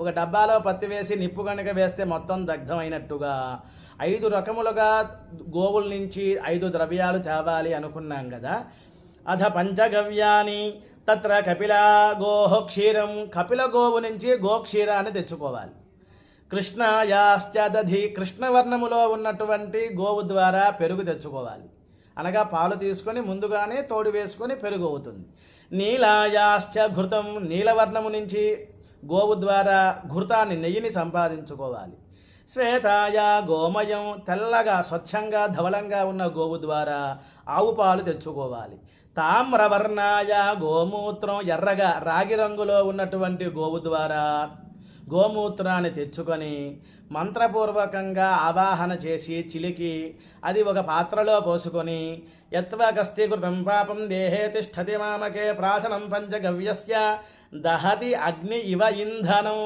ఒక డబ్బాలో పత్తి వేసి నిప్పు కనుక వేస్తే మొత్తం దగ్ధమైనట్టుగా. ఐదు రకములుగా గోవుల నుంచి ఐదు ద్రవ్యాలు తేవాలి అనుకున్నాం కదా అధ పంచగవ్యాని తత్ర కపిల గోహ క్షీరం కపిల గోవు నుంచి గోక్షీరాన్ని తెచ్చుకోవాలి. కృష్ణ దధి కృష్ణవర్ణములో ఉన్నటువంటి గోవు ద్వారా పెరుగు తెచ్చుకోవాలి. అనగా పాలు తీసుకొని ముందుగానే తోడు వేసుకొని పెరుగు అవుతుంది. నీలాయాశ్చ ఘృతం నీలవర్ణము నుంచి గోవు ద్వారా ఘృతాన్ని నెయ్యిని సంపాదించుకోవాలి. శ్వేతాయ గోమయం తెల్లగా స్వచ్ఛంగా ధవలంగా ఉన్న గోవు ద్వారా ఆవు పాలు తెచ్చుకోవాలి. తామ్రవర్ణాయ గోమూత్రం ఎర్రగా రాగి రంగులో ఉన్నటువంటి గోవు ద్వారా గోమూత్రాన్ని తెచ్చుకొని మంత్రపూర్వకంగా ఆవాహన చేసి చిలికి అది ఒక పాత్రలో పోసుకొని యత్వగస్తికృతం పాపం దేహే తిష్టతి మామకే ప్రాశనం పంచగవ్యస్య దహతి అగ్ని ఇవ ఇంధనం.